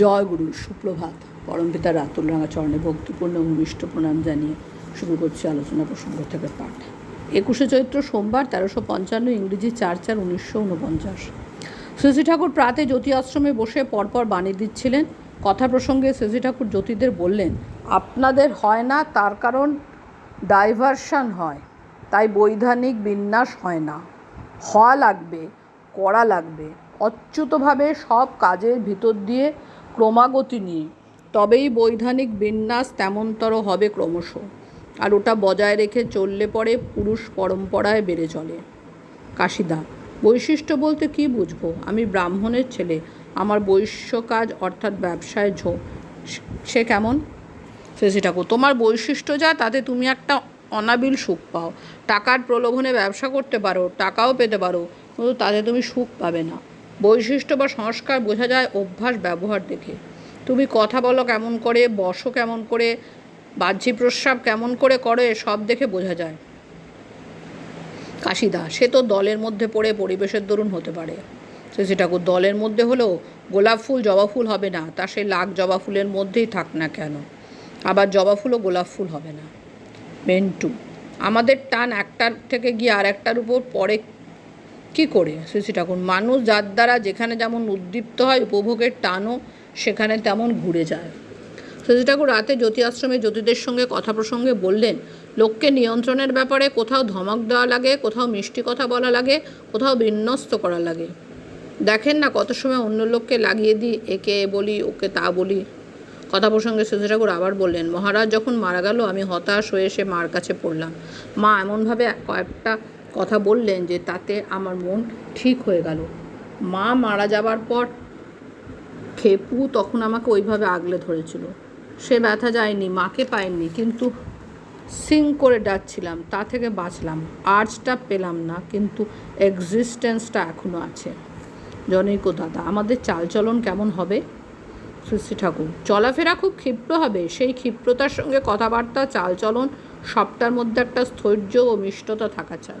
জয় গুরু, সুপ্রভাত। পরমপিতা রাতুল রাঙা চরণে ভক্তিপূর্ণ ভূমিষ্ঠ প্রণাম জানিয়ে শুরু করছি আলোচনা প্রসঙ্গ থেকে পাঠ। একুশে চৈত্র সোমবার তেরোশো পঞ্চান্ন ইংরেজি চার চার উনিশশো উনপঞ্চাশ। শ্রীশ্রী ঠাকুর প্রাতে জ্যোতি আশ্রমে বসে পরপর বাণী দিচ্ছিলেন। কথা প্রসঙ্গে শ্রীশ্রী ঠাকুর জ্যোতিদের বললেন, আপনাদের হয় না, তার কারণ ডাইভারশন হয়, তাই বৈধানিক বিন্যাস হয় না। হওয়া লাগবে, করা লাগবে, অচ্যুতভাবে সব কাজের ভিতর দিয়ে ক্রমাগতি নিয়ে। তবেই বৈধানিক বিন্যাস তেমনতর হবে ক্রমশ, আর ওটা বজায় রেখে চললে পরে পুরুষ পরম্পরায় বেড়ে চলে। কাশিদা, বৈশিষ্ট্য বলতে কি বুঝব? আমি ব্রাহ্মণের ছেলে, আমার বৈশ্য কাজ অর্থাৎ ব্যবসায় ঝোঁক সে কেমন? শশী ঠাকুর তোমার বৈশিষ্ট্য যা, তাতে তুমি একটা অনাবিল সুখ পাও। টাকার প্রলোভনে ব্যবসা করতে পারো, টাকাও পেতে পারো, কিন্তু তাতে তুমি সুখ পাবে না। বৈশিষ্ট্য বা সংস্কার বোঝা যায় অভ্যাস ব্যবহার দেখে। তুমি কথা বলো কেমন করে, বসো কেমন করে, বাহ্যি প্রস্রাব কেমন করে করো, সব দেখে বোঝা যায়। কাশিদা, সে তো দলের মধ্যে পড়ে পরিবেশের দরুন হতে পারে। শশী ঠাকুর দলের মধ্যে হলেও গোলাপ ফুল, জবা ফুল হবে না, তা সে লাখ জবা ফুলের মধ্যেই থাক না কেন? আবার জবা ফুলও গোলাপ ফুল হবে না। মেন্টু, আমাদের টান একটার থেকে গিয়ে আর একটার উপর পড়ে কি করে? শ্রী ঠাকুর, মানুষ যার দ্বারা যেখানে যেমন উদ্দীপ্ত হয়, উপভোগের টানও সেখানে তেমন ঘুরে যায়। শ্রী ঠাকুর রাতে জ্যোতি আশ্রমে জ্যোতিদের সঙ্গে কথা প্রসঙ্গে বললেন, লোককে নিয়ন্ত্রণের ব্যাপারে কোথাও ধমক দেওয়া লাগে, কোথাও মিষ্টি কথা বলা লাগে, কোথাও বিন্যস্ত করা লাগে। দেখেন না কত সময় অন্য লোককে লাগিয়ে দিই, একে বলি, ওকে তা বলি। কথা প্রসঙ্গে সুধী ঠাকুর আবার বললেন, মহারাজ যখন মারা গেল, আমি হতাশ হয়ে এসে মার কাছে পড়লাম। মা এমনভাবে কয়েকটা কথা বললেন যে তাতে আমার মন ঠিক হয়ে গেল। মা মারা যাবার পর খেপু তখন আমাকে ওইভাবে আগলে ধরেছিল। সে ব্যথা যায়নি, মাকে পায়নি, কিন্তু সিং করে ডাকছিলাম, তা থেকে বাঁচলাম। আর্টসটা পেলাম না, কিন্তু এক্সিস্টেন্সটা এখনও আছে। জনৈক দাদা, আমাদের চালচলন কেমন হবে? শ্রী ঠাকুর, চলাফেরা খুব ক্ষিপ্র হবে। সেই ক্ষিপ্রতার সঙ্গে কথাবার্তা, চালচলন, সবটার মধ্যে একটা স্থৈর্য ও মিষ্টতা থাকা চাই।